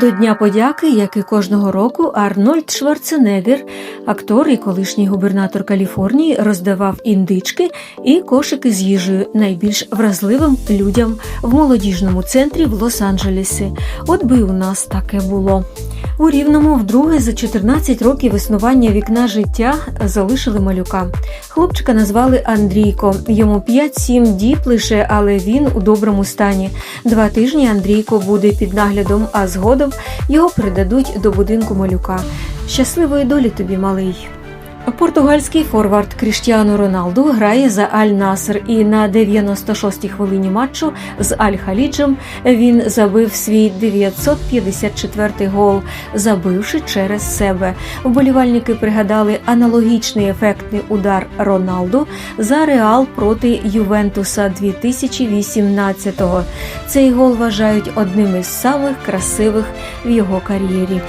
До Дня подяки, як і кожного року, Арнольд Шварценеггер, актор і колишній губернатор Каліфорнії, роздавав індички і кошики з їжею найбільш вразливим людям в молодіжному центрі в Лос-Анджелесі. От би у нас таке було. У Рівному вдруге за 14 років існування вікна життя залишили малюка. Хлопчика назвали Андрійко. Йому 5-7 діб лише, але він у доброму стані. Два тижні Андрійко буде під наглядом, а згодом його передадуть до будинку малюка. Щасливої долі тобі, малий. Португальський форвард Кріштіану Роналду грає за Аль Наср, і на 96-й хвилині матчу з Аль Халіджем він забив свій 954-й гол, забивши через себе. Вболівальники пригадали аналогічний ефектний удар Роналду за Реал проти Ювентуса 2018-го. Цей гол вважають одним із самих красивих в його кар'єрі.